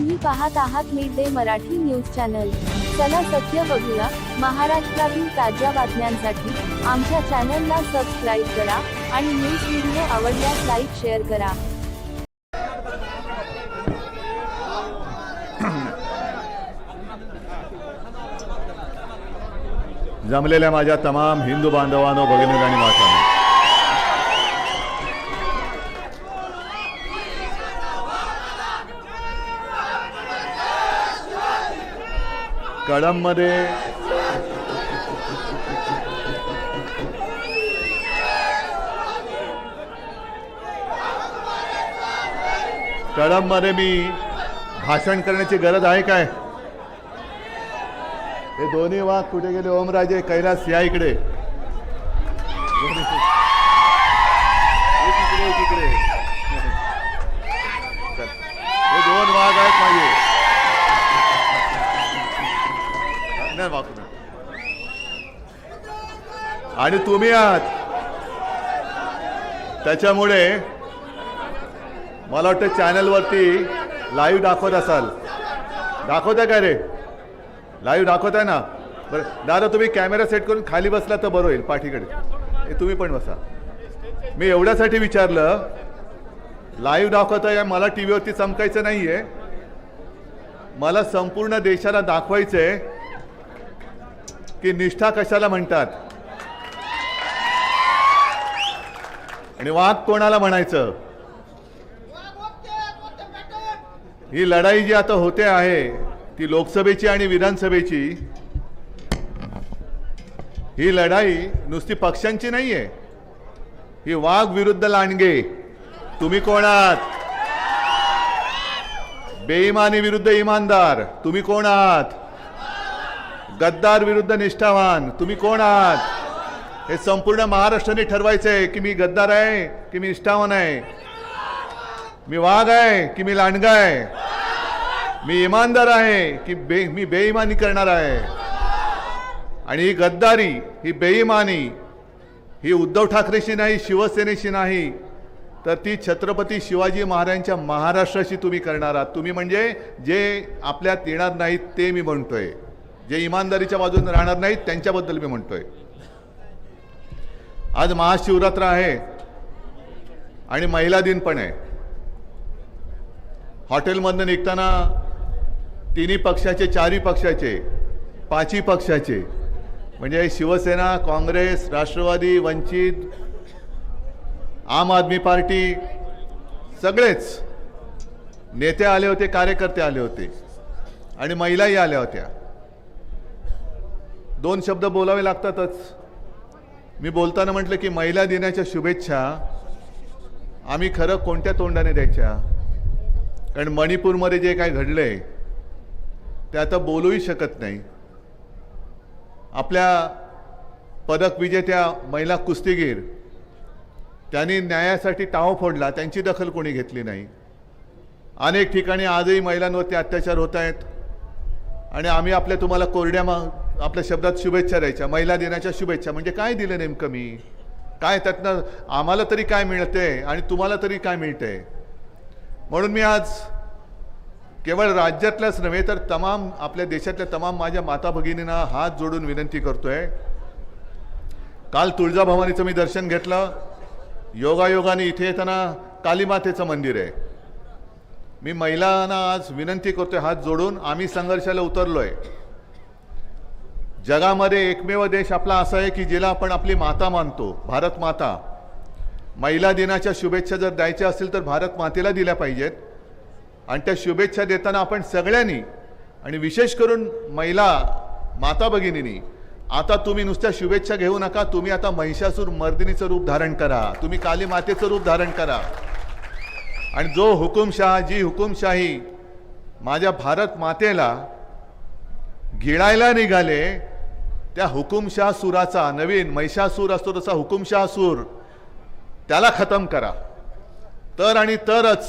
तुम्ही पाहत आहात mid day Marathi news channel. चला सत्य बघूया. महाराष्ट्रातील ताज्या बातम्यांसाठी आमच्या चॅनलला सबस्क्राईब करा आणि न्यूज व्हिडिओ आवडल्यास लाईक शेअर करा. जमलेल्या माझ्या तमाम हिंदू बांधवांनो भगिनी आणि माता कळंबमध्ये. कळंबमध्ये मी भाषण करण्याची गरज आहे काय? हे दोन्ही वाघ कुठे गेले? ओमराजे कैलास या इकडे. एक नाही वाघ आणि तुम्ही आहात. त्याच्यामुळे मला वाटतं चॅनलवरती लाईव्ह दाखवत असाल. दाखवताय काय रे? लाईव्ह दाखवताय ना? बरं दादा तुम्ही कॅमेरा सेट करून खाली बसला तर बरं होईल पाठीकडे. हे तुम्ही पण बसा. मी एवढ्यासाठी विचारलं लाईव्ह दाखवताय मला टी व्हीवरती चमकायचं नाही आहे मला संपूर्ण देशाला दाखवायचं आहे की निष्ठा कशाला म्हणतात? आणि वाघ कोणाला म्हणायचं? ही लढाई जी आता होते आहे ती लोकसभेची आणि विधानसभेची ही लढाई नुसती पक्षांची नाही आहे ही वाघ विरुद्ध लांडगे. तुम्ही कोण आहात बेईमानी विरुद्ध इमानदार. तुम्ही कोण आहात गद्दार विरुद्ध निष्ठावान. तुम्ही कोण आहात? हे संपूर्ण महाराष्ट्राने ठरवायचंय की मी गद्दार आहे की मी निष्ठावान आहे. मी वाघ आहे की मी लांडगा आहे. मी इमानदार आहे की बे मी बेईमानी करणार आहे. आणि ही गद्दारी ही बेईमानी ही उद्धव ठाकरेशी नाही शिवसेनेशी नाही तर ती छत्रपती शिवाजी महाराजांच्या महाराष्ट्राशी तुम्ही करणार आहात. तुम्ही म्हणजे जे आपल्यात येणार नाहीत ते मी म्हणतोय. जे इमानदारीच्या बाजूने राहणार नाहीत त्यांच्याबद्दल मी म्हणतोय. आज महाशिवरात्र आहे आणि महिला दिन पण आहे. हॉटेलमधनं निघताना तिन्ही पक्षाचे चारही पक्षाचे पाचही पक्षाचे म्हणजे शिवसेना काँग्रेस राष्ट्रवादी वंचित आम आदमी पार्टी सगळेच नेते आले होते कार्यकर्ते आले होते आणि महिलाही आल्या होत्या. दोन शब्द बोलावे लागतातच. मी बोलताना म्हटलं की महिला दिनाच्या शुभेच्छा आम्ही खरं कोणत्या तोंडाने द्यायच्या? कारण मणिपूरमध्ये जे काय घडलं आहे ते आता बोलूही शकत नाही. आपल्या पदक विजेत्या महिला कुस्तीगीर त्यांनी न्यायासाठी टाव फोडला त्यांची दखल कोणी घेतली नाही. अनेक ठिकाणी आजही महिलांवरती अत्याचार होत आहेत. आणि आम्ही आपल्या तुम्हाला कोरड्या मा आपल्या शब्दात शुभेच्छा द्यायच्या महिला दिनाच्या शुभेच्छा. म्हणजे काय दिलं नेमकं मी? काय त्यातनं आम्हाला तरी काय मिळते आणि तुम्हाला तरी काय मिळते म्हणून मी आज केवळ राज्यातल्याच नव्हे तर तमाम आपल्या देशातल्या तमाम माझ्या माता भगिनींना हात जोडून विनंती करतोय. काल तुळजाभवानीचं मी दर्शन घेतलं. योगायोगाने इथे येताना कालीमातेचं मंदिर आहे. मी महिलांना आज विनंती करतोय हात जोडून. आम्ही संघर्षाला उतरलोय. जगामध्ये एकमेव देश आपला असा आहे की जिला आपण आपली माता मानतो भारत माता. महिला दिनाच्या शुभेच्छा जर द्यायच्या असतील तर भारत मातेला दिल्या पाहिजेत. आणि त्या शुभेच्छा देताना आपण सगळ्यांनी आणि विशेष करून महिला माता भगिनींनी आता तुम्ही नुसत्या शुभेच्छा घेऊ नका तुम्ही आता महिषासूर मर्दिनीचं रूप धारण करा तुम्ही काली मातेचं रूप धारण करा. आणि जो हुकुमशाह जी हुकुमशाही माझ्या भारत मातेला गिळायला निघाले त्या हुकुमशाह सुराचा नवीन महिषासूर असतो तसा हुकुमशाह सूर त्याला खतम करा. तर आणि तरच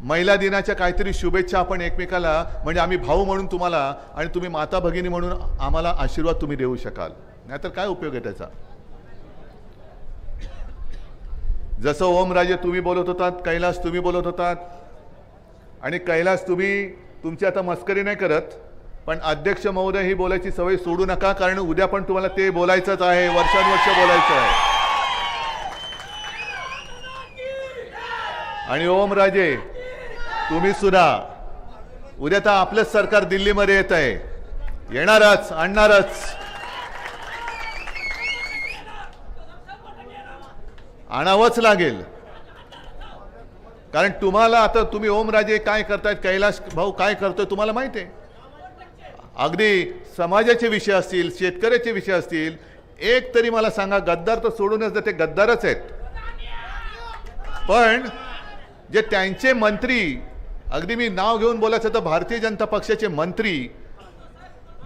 महिला दिनाच्या काहीतरी शुभेच्छा आपण एकमेकाला म्हणजे आम्ही भाऊ म्हणून तुम्हाला आणि तुम्ही माता भगिनी म्हणून आम्हाला आशीर्वाद तुम्ही देऊ शकाल. नाहीतर काय उपयोग आहे त्याचा? जसं ओमराजे तुम्ही बोलत होतात कैलास तुम्ही बोलत होतात आणि कैलास तुम्ही तुमची आता मस्करी नाही करत पण अध्यक्ष महोदय ही बोलायची सवय सोडू नका कारण उद्या पण तुम्हाला ते बोलायचंच आहे वर्षानुवर्ष बोलायचं आहे. आणि ओम राजे तुम्ही सुद्धा. उद्या तर आपलंच सरकार दिल्लीमध्ये येत आहे. येणारच आणणारच. आणावंच लागेल. कारण तुम्हाला आता तुम्ही ओमराजे काय करतायत कैलाश भाऊ काय करतोय तुम्हाला माहिती आहे? अगदी समाजाचे विषय असतील शेतकऱ्याचे विषय असतील एक तरी मला सांगा गद्दार तर सोडूनच ते गद्दारच आहेत. पण जे त्यांचे मंत्री अगदी मी नाव घेऊन बोलायचं तर भारतीय जनता पक्षाचे मंत्री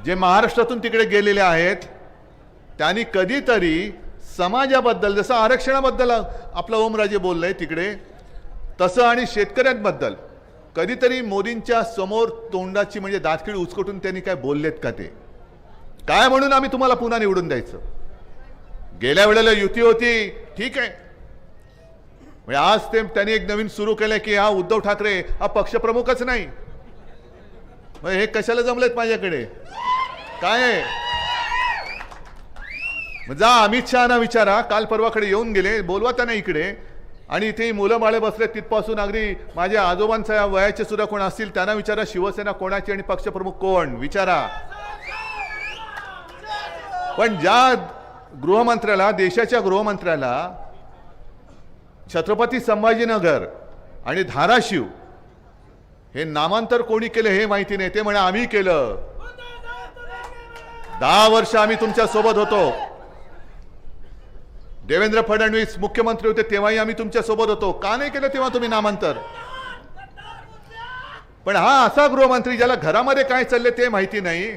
जे महाराष्ट्रातून तिकडे गेलेले आहेत त्यांनी कधीतरी समाजाबद्दल जसं आरक्षणाबद्दल आपलं ओमराजे बोललंय तिकडे तसं आणि शेतकऱ्यांबद्दल कधीतरी मोदींच्या समोर तोंडाची म्हणजे दातखीळ उचकटून त्यांनी काय बोललेत का ते? काय म्हणून आम्ही तुम्हाला पुन्हा निवडून द्यायचं? गेल्या वेळेला युती होती ठीक आहे. म्हणजे आज ते त्यांनी एक नवीन सुरू केलं की हा उद्धव ठाकरे हा पक्षप्रमुखच नाही. मग हे कशाला जमलेत माझ्याकडे? काय आहे? जा अमित शहाना विचारा काल परवाकडे येऊन गेले बोलवा त्यांना इकडे. आणि इथे मुलं बाळे बसले तिथपासून अगदी माझ्या आजोबांच्या वयाचे सुद्धा कोण असतील त्यांना विचारा शिवसेना कोणाची आणि पक्षप्रमुख कोण? विचारा. पण ज्या गृहमंत्र्याला देशाच्या गृहमंत्र्याला छत्रपती संभाजीनगर आणि धाराशिव हे नामांतर कोणी केलं हे माहिती नाही. ते म्हणा आम्ही केलं. दहा वर्ष आम्ही तुमच्यासोबत होतो. देवेंद्र फडणवीस मुख्यमंत्री होते तेव्हाही आम्ही तुमच्यासोबत होतो. का नाही केलं तेव्हा तुम्ही नामांतर? पण हा असा गृहमंत्री ज्याला घरामध्ये काय चालले ते माहिती नाही.